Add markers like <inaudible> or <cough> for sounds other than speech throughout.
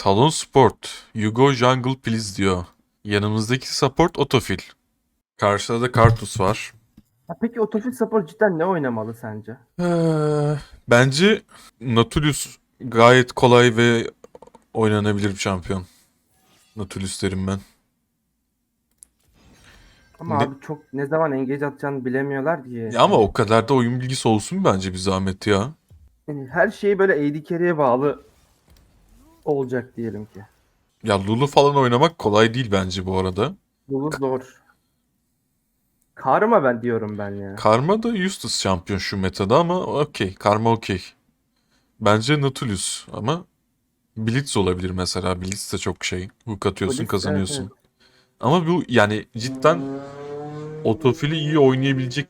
Talon Sport. You go jungle please diyor. Yanımızdaki support otofil. Karşıda da Kartus var. Ha, peki otofil support cidden ne oynamalı sence? Ee, bence Nautilus gayet kolay ve oynanabilir bir şampiyon. Nautilus derim ben. Ama Ne- abi çok ne zaman engage atacağını bilemiyorlar ki. Ya ama o kadar da oyun bilgisi olsun bence bir zahmet ya. Yani her şey böyle AD carry'e bağlı olacak diyelim ki. Ya Lulu falan oynamak kolay değil bence bu arada. Bu zor. Karma ben diyorum ben ya. Karma da useless şampiyon şu metada ama okey. Karma okey. Bence Nautilus ama Blitz olabilir mesela. Blitz de çok şey. Hook atıyorsun Blitz, kazanıyorsun. evet, Ama bu yani cidden otofili iyi oynayabilecek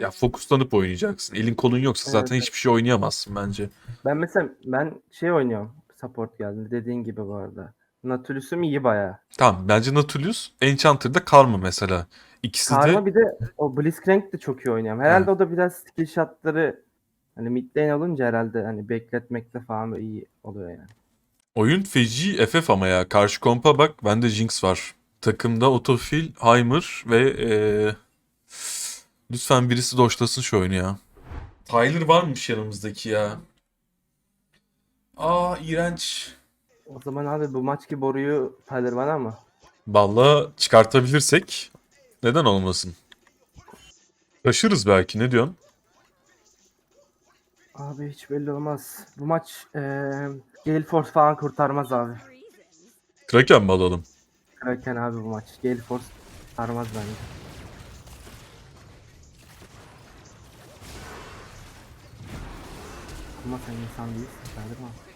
ya fokuslanıp oynayacaksın. Elin kolun yoksa zaten Evet, hiçbir şey oynayamazsın bence. Ben mesela ben şey oynuyorum. Support geldi dediğin gibi bu arada. Nautilus'um iyi bayağı. Tamam bence Nautilus, Enchanter'da Karma mesela. İkisi Karma de bir de o Blitzcrank de çok iyi oynuyorum. Herhalde o da biraz skill shotları hani mid lane olunca herhalde hani bekletmekte falan iyi oluyor yani. oyun feci FF ama ya. Karşı kompa bak bende Jinx var. Takımda Otofil, Heimer ve eee, lütfen birisi doşlasın şu oyunu ya. Tyler varmış yanımızdaki ya. Aa iğrenç. O zaman abi bu maç ki boruyu Tyler bana mı? Vallahi çıkartabilirsek neden olmasın? Taşırız belki ne diyorsun? Abi hiç belli olmaz. Bu maç eee Gale Force falan kurtarmaz abi. Kraken mi alalım? Kraken abi bu maç. Gale Force kurtarmaz bence. Ama sen insan değilsin. Tyler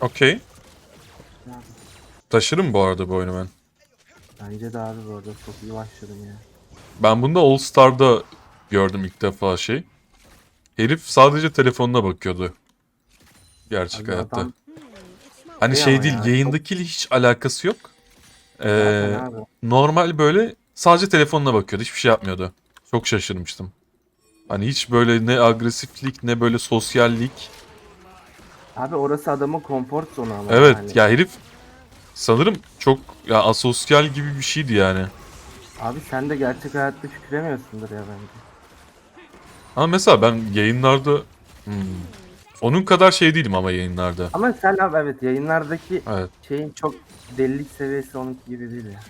Okey. Taşırım bu arada bu oyunu ben. Bence de abi bu arada çok iyi başladın ya. Ben bunda All Star'da gördüm ilk defa şey. Herif sadece telefonuna bakıyordu. Gerçek Abi hayatta. adam Hani Şey şey ama değil, ya, yayındakiyle hiç alakası yok. Ee, zaten abi. normal böyle sadece telefonuna bakıyordu. Hiçbir şey yapmıyordu. Çok şaşırmıştım. Hani hiç böyle ne agresiflik ne böyle sosyallik. Abi orası adamın konfor zonu ama Evet yani. ya herif sanırım çok ya asosyal gibi bir şeydi yani. Abi sen de gerçek hayatta kükremiyorsundur ya bence. Ama mesela ben yayınlarda hmm, onun kadar şey değilim ama yayınlarda. Ama sen abi evet yayınlardaki Evet. şeyin çok delilik seviyesi onunki gibi değil ya.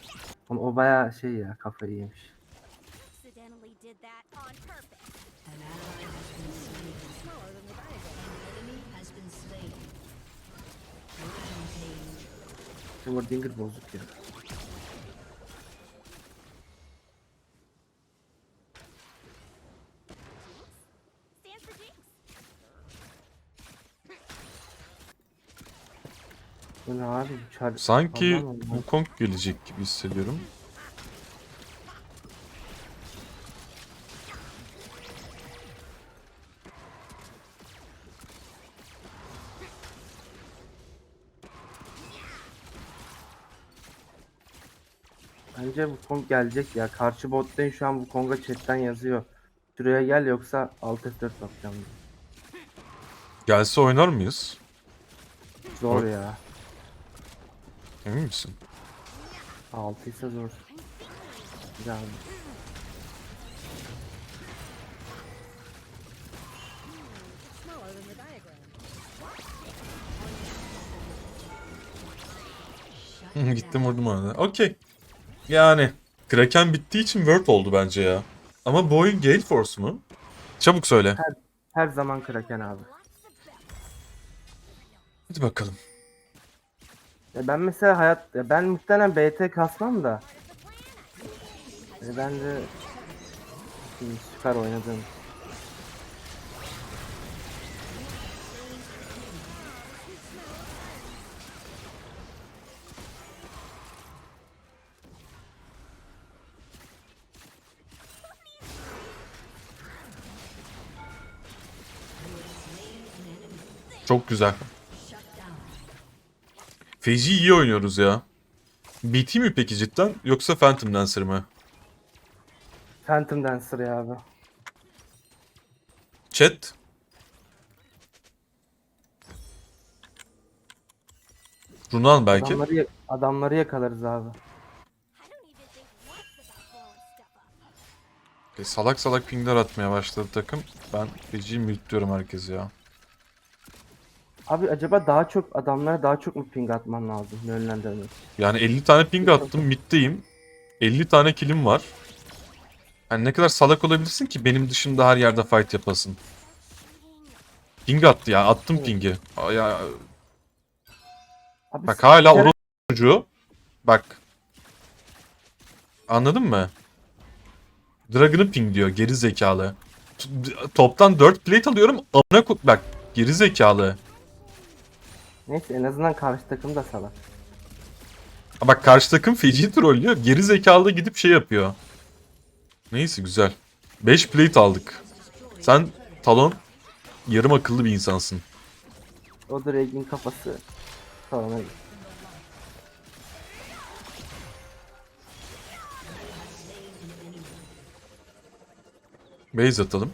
O, o bayağı şey ya kafayı yemiş. Overdinger bozuk ya. Bu ne abi? Çar Sanki. Wukong gelecek gibi hissediyorum. Bence Wukong gelecek ya. Karşı bottayım şu an Wukong'a chatten yazıyor. Şuraya gel yoksa alt F4 yapacağım. diyor. Gelse oynar mıyız? Zor Evet. ya. Emin misin? 6 ise zor. Hı, <laughs> Gittim vurdum ona. Okey. Yani Kraken bittiği için Word oldu bence ya. Ama bu oyun Gale Force mu? Çabuk söyle. Her zaman Kraken abi. Hadi bakalım. Ya ben mesela hayat ya ben muhtemelen BT kasmam da. E ben de Şimdi süper oynadım. Çok güzel. Feci iyi oynuyoruz ya. BT mi peki cidden yoksa Phantom Dancer mı? Phantom Dancer ya abi. Chat. Runan belki. Adamları, adamları yakalarız abi. E, salak salak pingler atmaya başladı takım. Ben feci mülklüyorum herkesi ya. Abi acaba daha çok adamlara daha çok mu ping atman lazım yönlendirmek için? Yani 50 tane ping attım middeyim. 50 tane killim var. Yani ne kadar salak olabilirsin ki benim dışında her yerde fight yapasın. Ping attı ya attım pingi. Aa, Ya, Abi bak s- hala bir kere- o çocuğu. Bak. Anladın mı? Dragon'ı ping diyor geri zekalı. T- Toptan 4 plate alıyorum. Amına ko- bak geri zekalı. Neyse en azından karşı takım da salak. Bak karşı takım feci trollüyor. Geri zekalı gidip şey yapıyor. Neyse güzel. 5 plate aldık. Sen Talon yarım akıllı bir insansın. O Drake'in kafası sonra Base atalım.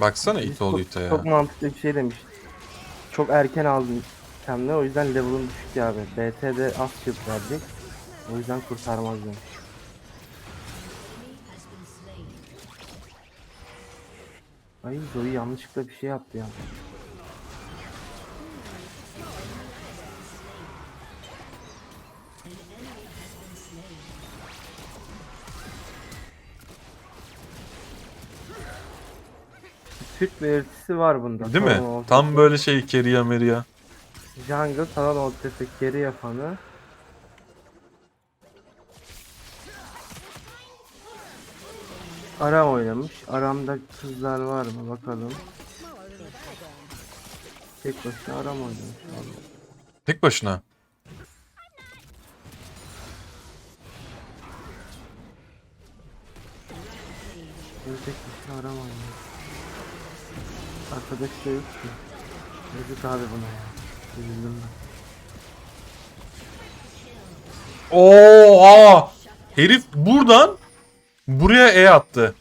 Baksana it oldu ite ya. Çok mantıklı bir şey demiş. Çok erken aldın kendine o yüzden level'ın düşük ya abi. BT'de az shield verecek. O yüzden kurtarmaz demiş. Ay Zoe yanlışlıkla bir şey yaptı ya. Türk belirtisi var bunda. Değil mi? Ortası, Tam böyle şey Keria Meria. Jungle falan ortası geri yapanı. Aram oynamış. Aram'da kızlar var mı bakalım. Tek başına Aram oynamış. Tek başına. Tek başına Aram oynamış. Arkadaş da yok ki. Yazık abi buna ya. Üzüldüm ben. Oha! Herif buradan buraya E attı.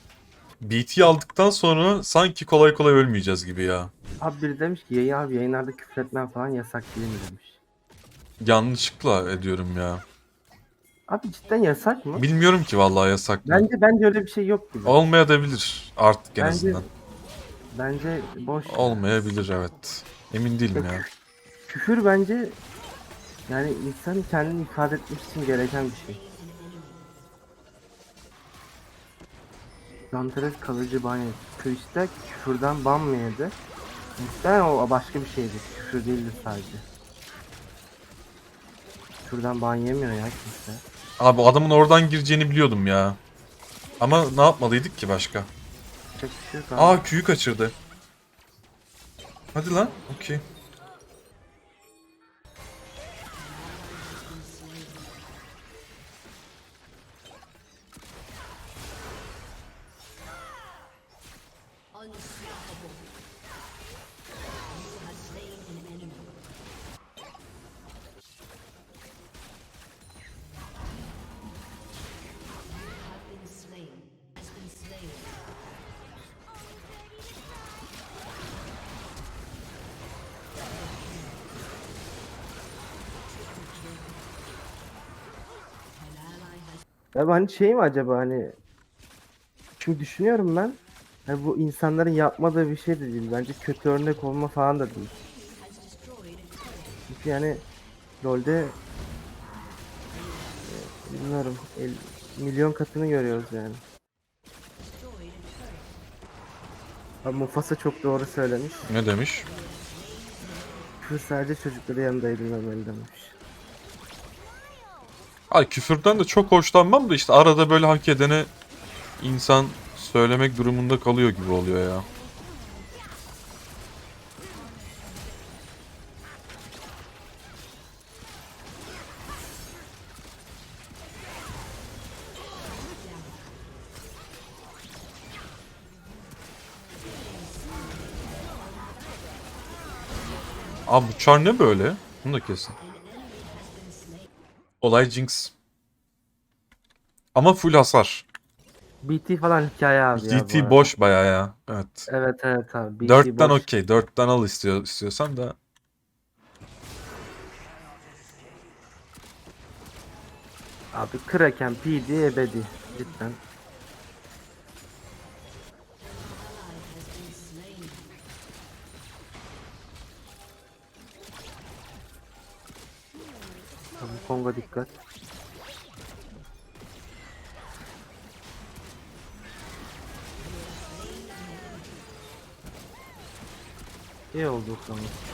BT aldıktan sonra sanki kolay kolay ölmeyeceğiz gibi ya. Abi biri demiş ki yayın abi yayınlarda küfür etmen falan yasak değil mi demiş. Yanlışlıkla ediyorum ya. Abi cidden yasak mı? Bilmiyorum ki vallahi yasak mı. Bence bence öyle bir şey yok gibi. Olmayabilir artık en Bence- azından. Bence boş. Olmayabilir evet. Emin değilim ya. Küfür bence yani insan kendini ifade etmek için gereken bir şey. Zanteres kalıcı ban yedi. Twitch'te küfürden ban mı yedi? Muhtemelen o başka bir şeydi. Küfür değildi sadece. Küfürden ban yemiyor ya kimse. Abi adamın oradan gireceğini biliyordum ya. Ama ne yapmalıydık ki başka? Çok bir şey. Aa Q'yu kaçırdı. Hadi lan. Okey. Ya hani şey mi acaba hani Şimdi düşünüyorum ben hani bu insanların yapmadığı bir şey de değil. Bence kötü örnek olma falan da değil. Çünkü yani LoL'de e, bilmiyorum el- milyon katını görüyoruz yani. Abi Mufasa çok doğru söylemiş. Ne demiş? Küfür sadece çocukları yanında edilmemeli demiş. Ay küfürden de çok hoşlanmam da işte arada böyle hak edene insan söylemek durumunda kalıyor gibi oluyor ya. Abi bu çar ne böyle? Bunu da kesin. Olay Jinx. Ama full hasar. BT falan hikaye abi ya. bu GT arada. boş bayağı ya. Evet. Evet evet abi. BT 4'ten boş. okey. 4'ten al istiyor, istiyorsan da. Abi Kraken, PD, ebedi. Cidden. Tamam, Kongo dikkat. İyi oldu sonra.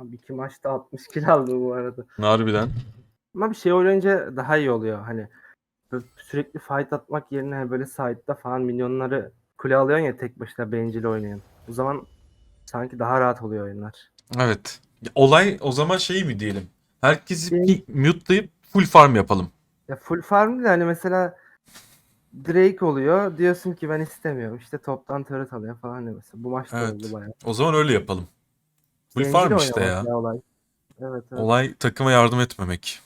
Abi iki maçta 60 kill aldı bu arada. Harbiden. Ama bir şey oynayınca daha iyi oluyor. Hani sürekli fight atmak yerine böyle side'da falan minyonları kule alıyorsun ya tek başına bencil oynayan. O zaman sanki daha rahat oluyor oyunlar. Evet. Olay o zaman şey mi diyelim? Herkesi bir mute'layıp full farm yapalım. Ya full farm de hani mesela Drake oluyor. Diyorsun ki ben istemiyorum. İşte toptan turret alıyor falan mesela. Bu maçta Evet. oldu bayağı. O zaman öyle yapalım. Full farm işte oynamak ya. olay. Evet evet. Olay takıma yardım etmemek.